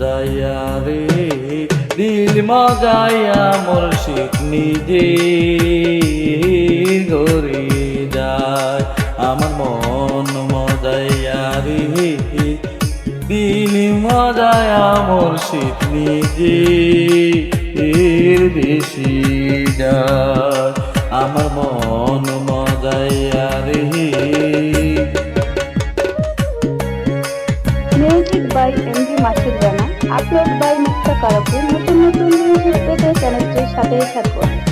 মজায়া রে, দিল মজায়া মুর্শিদ নিজে। গড়ে যায় আমার মন মজাইয়া রে, দিল মজায়া মুর্শিদ নিজে। বেশি যায় আমার মন মজাইয়া রে। আপলোড বাই মুক্তা কারাপুর নতুন নতুন নিউজ পেতে চ্যানেলটির সাথেই থাকুন।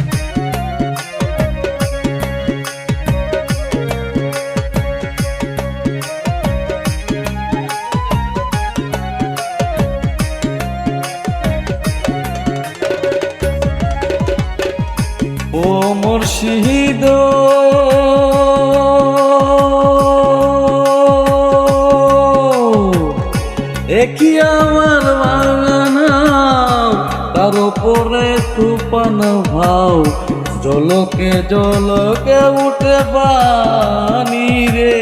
আমার বাগানাও তার উপরে তুফান ভাও। জলকে জলকে উঠে পানি রে।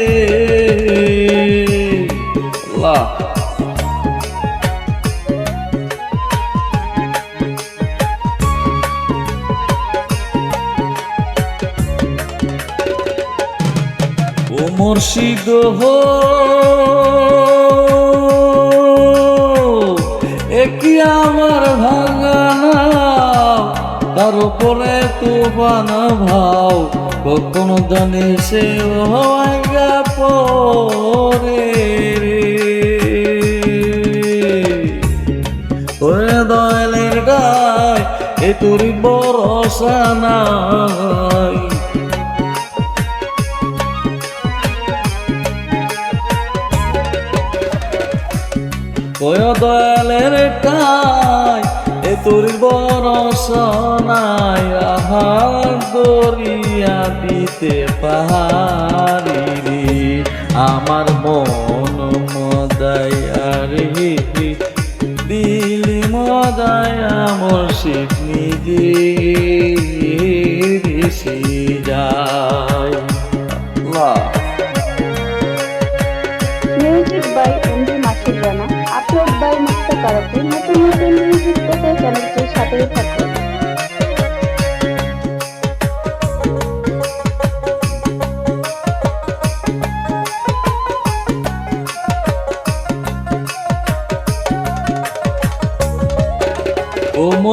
মুর্শিদ হো তুফান ভাও কখনো জানি সে ভাঙ্গা পরে ওরে দয়ালের গায়, এ তোর বরসা নাই। দয়ালের এ তোর বরসনায় আহার দরিয়া দিতে পাহারি আমার মন মদায় দিল মদায়া মুর্শিদ নিজে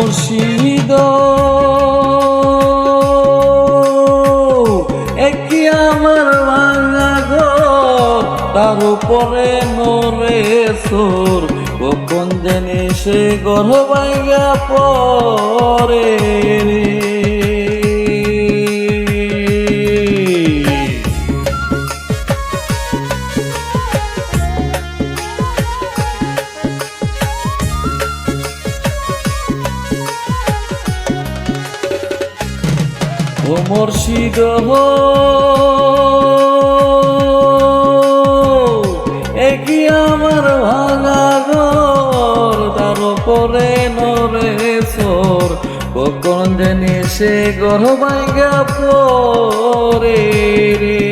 মুর্শিদ। একই আমার ভাঙা গো? তার উপরে নরে সুর। কখন জেনে সে গর্ভ পরে রে। ও মুর্শিদ একই আমার ভাঙা ঘর? তার উপরে নরে সোর কখন জানি সে গর্ভ ভাঙ্গা পরে রে।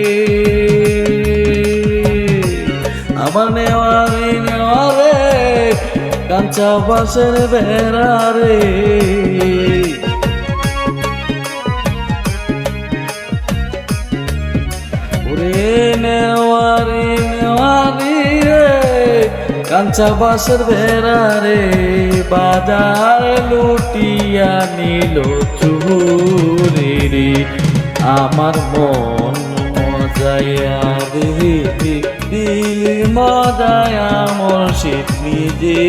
আমার নেওয়ারে নেওয়ারে কাঞ্চা বাসের বেড়া রে। কাঞ্চা বাসের বেড়া রে, বাজার লুটিয়া নিল চুরি রে। আমার মন মজায়া রে দিল মজায়া মুর্শিদ নিজে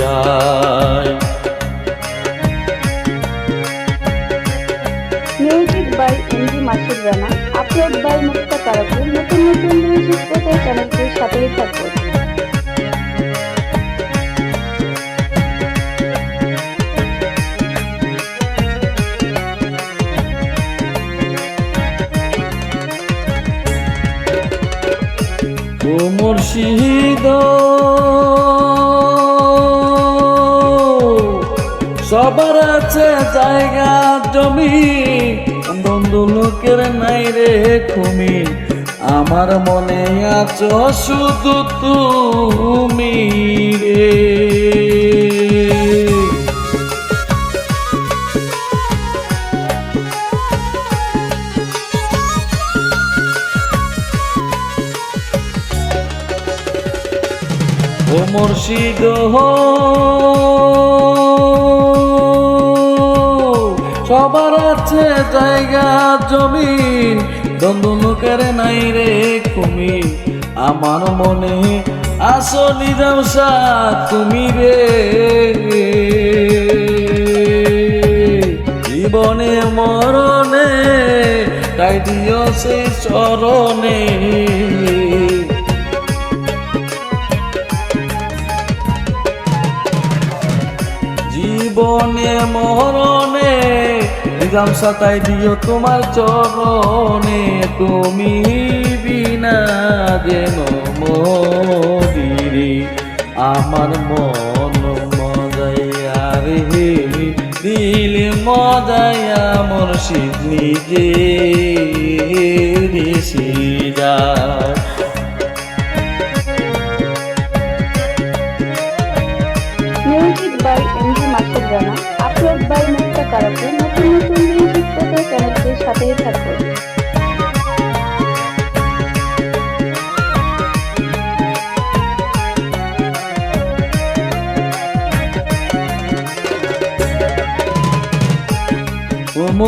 যায়। মাসির রানা আপলোড বাই মুক্তা নতুন নতুন চ্যানেলটির সাথেই মুর্শিদ সবার আছে জায়গা। খুমি আমার মনে আছো শুধু তুমি রে। ও সবার আছে জায়গা জমিন দ্বন্দ্ব লোকের নাই রে কুমি। আমার মনে আসো নিজাম তুমি রে। জীবনে মরণে, তাই দিও সে চরণে। নিজাম সাতাই দিও তোমার চরণে, তুমি বিনা যেন মরিরে আমার মন মজাইয়া রে, দিল মজাইয়া মুর্শিদ নিজে ঋষি যায়। Music by MG Masud Rana upload by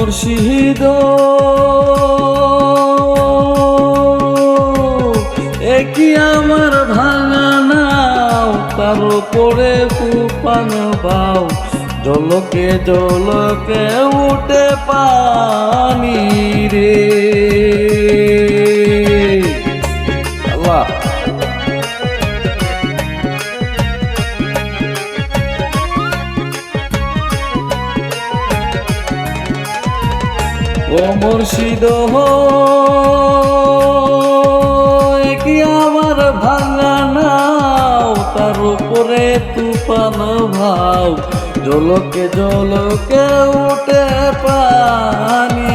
Murshid. একই আমার ভাঙা নাও তার উপরে তুফান পাও জলকে জলকে উঠে পানি রে। মুর্শিদ কি আমার ভাঙা নাও তার উপরে তুফান ভাও। জলকে জলকে উঠে পানি।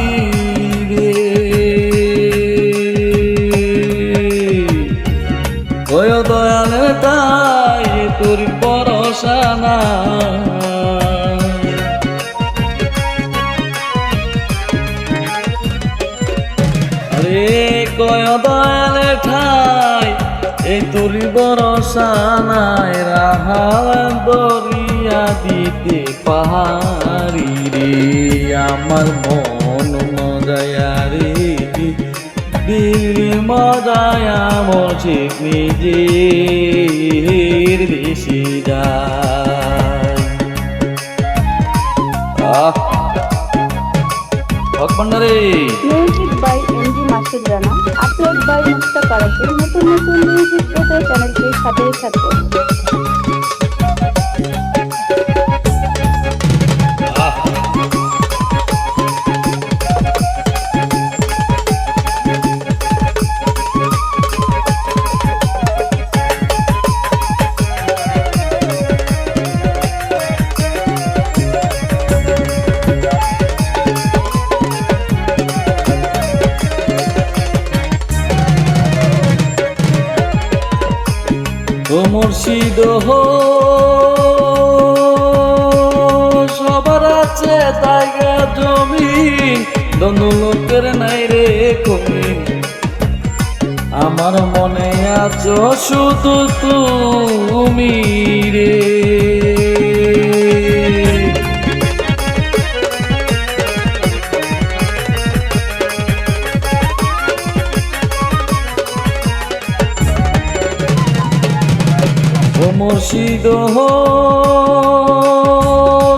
আরে কয় দয়াল ঠাই, এই তুলি বরসা নাই, রাহাল দরিয়া দিতে পাহাড়ি রে। আমার মন মজায়া রে, দিল মজায়া মরছে নিজের বেশি যায়। আহ by Rana upload by Mukta Karapur নতুন নতুন মিউজিক পেতে চ্যানেলটির সাথেই থাকুন মুর্শিদ হো। সবার আছে জায়গা জমি দনু লোকের নাই রে কমি। আমার মনে আছো শুধু তুমি রে। মুর্শিদ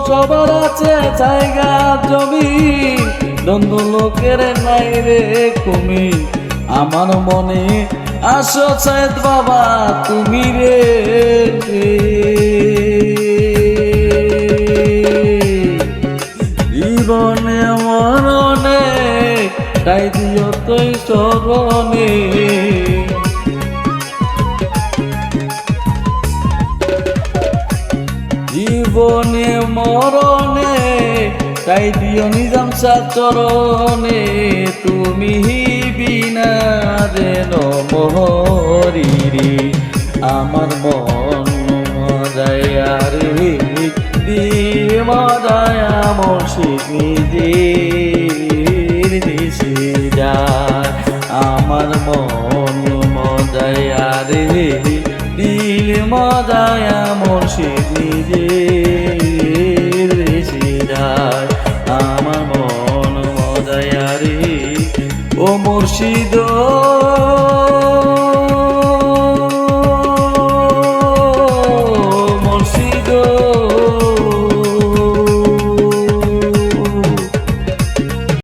সবার আছে জায়গা, জমি। দ্বন্দ্ব লোকের নাই রে কমি। আমার মনে আসো সৈয়দ বাবা, তুমি রে জীবনে মরণে, তাই দিও তুই চরণে জীবনে, মরণে, তাই দিও নিজাম চরণে। তুমি বিনা যেন মোহরি রে আমার মন মজায়া রে দিয়ে মজায়া মসিদ নিজের দেশে যায়। আমার মন মজায়া রে মজায়া মুর্শিদ নিজে।